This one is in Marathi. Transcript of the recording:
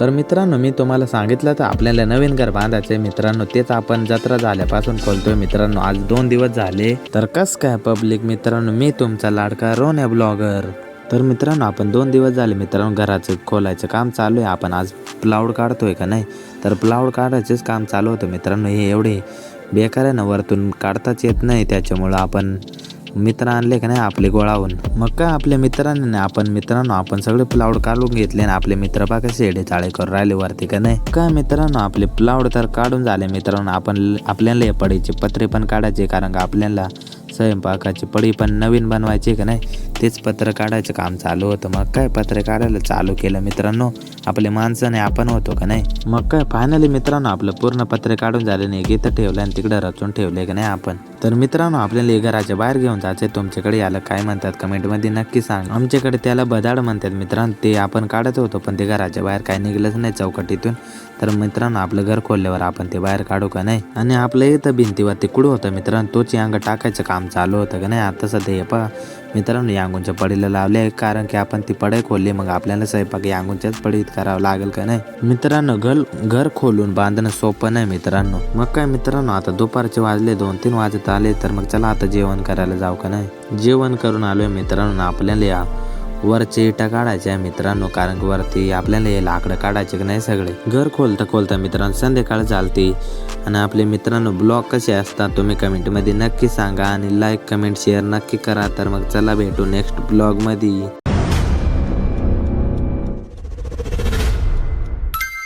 तर मित्रांनो मी तुम्हाला सांगितलं तर आपल्याला नवीन घर बांधायचं आहे मित्रांनो तेच आपण जत्रा झाल्यापासून खोलतोय. मित्रांनो आज दोन दिवस झाले. तर कस काय पब्लिक मित्रांनो मी तुमचा लाडका रोन्या ब्लॉगर. तर मित्रांनो आपण दोन दिवस झाले मित्रांनो घराचं खोलायचं काम चालू आहे. आपण आज प्लाऊड काढतोय का नाही? तर प्लाऊड काढायचंच काम चालू होतं मित्रांनो. हे एवढे बेकार आहे ना वरतून काढताच येत नाही. त्याच्यामुळं आपण मित्र आणले का नाही आपले गोळावून. मग काय आपल्या मित्रांनी नाही आपण मित्रांनो आपण सगळे प्लाऊड काढून घेतले आणि आपले मित्र बा कसे एडे चाळे करून राहिले वरती का नाही? काय मित्रांनो आपले प्लाऊड तर काढून झाले मित्रांनो. आपण आपल्याला पडीचे पत्रे पण काढायचे कारण का आपल्याला स्वयंपाकाची पडी पण नवीन बनवायची का नाही? तेच पत्र काढायचं काम चालू होतं. मग काय पत्रे काढायला चालू केलं मित्रांनो? आपले माणसाने आपण होतो का नाही? मग काय फायनली मित्रांनो आपलं पूर्ण पत्रे काढून झाले नाही गीत ठेवलं आणि तिकडं रचून ठेवले का नाही आपण? तर मित्रांनो आपल्याला घराच्या बाहेर घेऊन जायचे तुमच्याकडे याला काय म्हणतात कमेंटमध्ये नक्की सांग. आमच्याकडे त्याला बदाड म्हणतात मित्रांनो. ते आपण काढत होतो पण ते घराच्या बाहेर काय निघलंच नाही चौकटीतून. तर मित्रांनो आपलं घर खोलल्यावर आपण ते बाहेर काढू का नाही? आणि आपलं इथं भिंतीवर ते होतं मित्रांनो. तोच अंग टाकायचं काम चालू होतं का नाही? आता सध्या हे पहा. मित्रांनो यांगूनच्या पडीला लावले कारण की आपण ती पडई खोलली मग आपल्याला स्वयंपाक यांगूनच्याच पडीत करावं लागेल का नाही? मित्रांनो घर घर खोलून बांधणं सोपं नाही मित्रांनो. मग काय मित्रांनो आता दुपारचे वाजले दोन तीन वाजत आले तर मग चला आता जेवण करायला जाऊ का नाही? जेवण करून आलोय मित्रांनो आपल्याला या वरचे इटा काढायचे आहे मित्रांनो कारण वरती आपल्याला हे लाकडं काढायचे की नाही सगळे? घर खोलता खोलता मित्रांनो संध्याकाळ चालते आणि आपले मित्रांनो ब्लॉग कसे असतात तुम्ही कमेंटमध्ये नक्की सांगा आणि लाईक कमेंट शेअर नक्की करा. तर मग चला भेटू नेक्स्ट ब्लॉगमध्ये